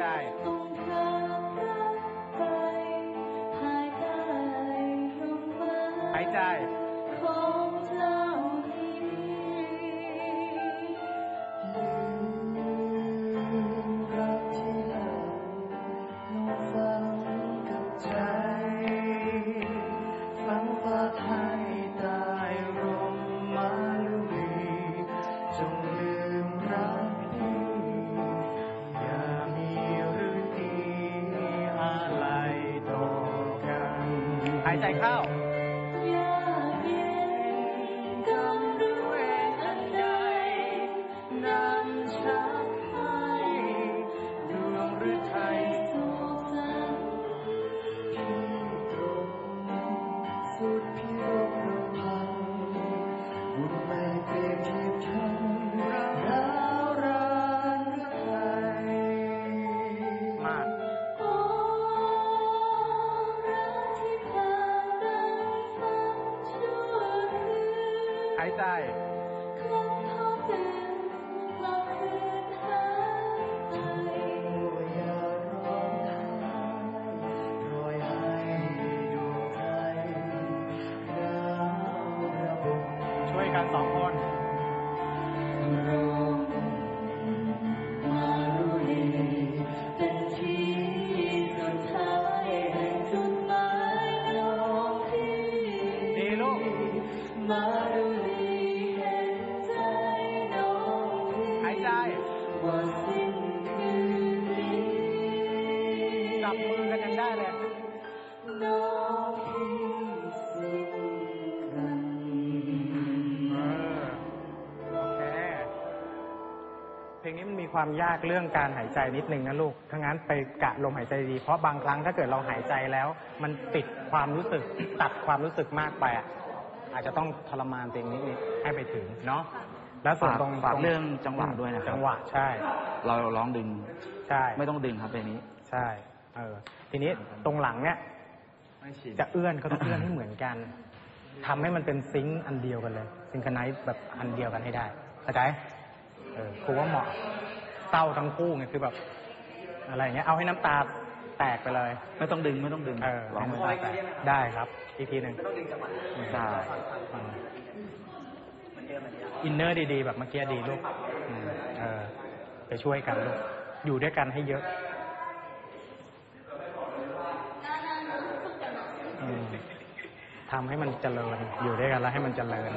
จต้องพรากไปภายใต้ร่มไม้หายใจายใจเข้าสุดเพียง บมช่วยกันสองคน บมือกันยังได้เลยน้องพี่สิ้นกันเออโอเคเพลงนี้มันมีความยากเรื่องการหายใจนิดนึงนะลูกถ้างั้นไปกะลมหายใจดี เพราะบางครั้งถ้าเกิดเราหายใจแล้ว มันปิดความรู้สึก ตัดความรู้สึกมากไปอะอาจจะต้องทรมานตัวเองนิดนิดให้ไปถึงเนาะแล้วส่วนฝากตรงฝากตเรื่องจังหวะด้วยนะครับจังหวะใช่ เราร้องดึงใช่ ไม่ต้องดึงครับเพลงนี้ ใช่ เออ ทีนี้ตรงหลังเนี่ยจะเอื้อนก็ต้องเอื้อนให้เหมือนกันทำให้มันเป็นซิงค์อันเดียวกันเลย ซิงค์ไนท์แบบอันเดียวกันให้ได้เข้าใจเออครูว่าเหมาะเศร้าทั้งคู่ไงคือแบบ อะไรอย่างเงี้ยเอาให้น้ำตาแตกไปเลย ไม่ต้องดึงไม่ต้องดึงเออร้องให้ไม่น้ำได้ตาแตกได้ครับ อีกทีหนึ่งใช่อินเนอร์ดีๆ แบบเมื่อกี้ดีลูกอืมเออไปช่วยกันลูกอยู่ด้วยกันให้เยอะอืม ทำให้มันเจริญอยู่ด้วยกันแล้วให้มันเจริญ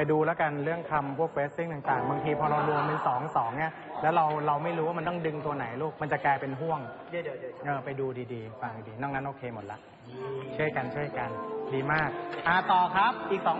ไปดูแล้วกันเรื่องคำพวกเฟสซิ่งต่างๆ บางทีพอเรารวมเป็นสองสองเนี่ยแล้วเราเราไม่รู้ว่ามันต้องดึงตัวไหนลูกมันจะกลายเป็นห่วงเดี๋ยวเดี๋ยวเดี๋ยวเออไปดูดีๆฟังดีๆนอกนั้นโอเคหมดละช่วยกันช่วยกัน ดีมากอ่าต่อครับอีกสอง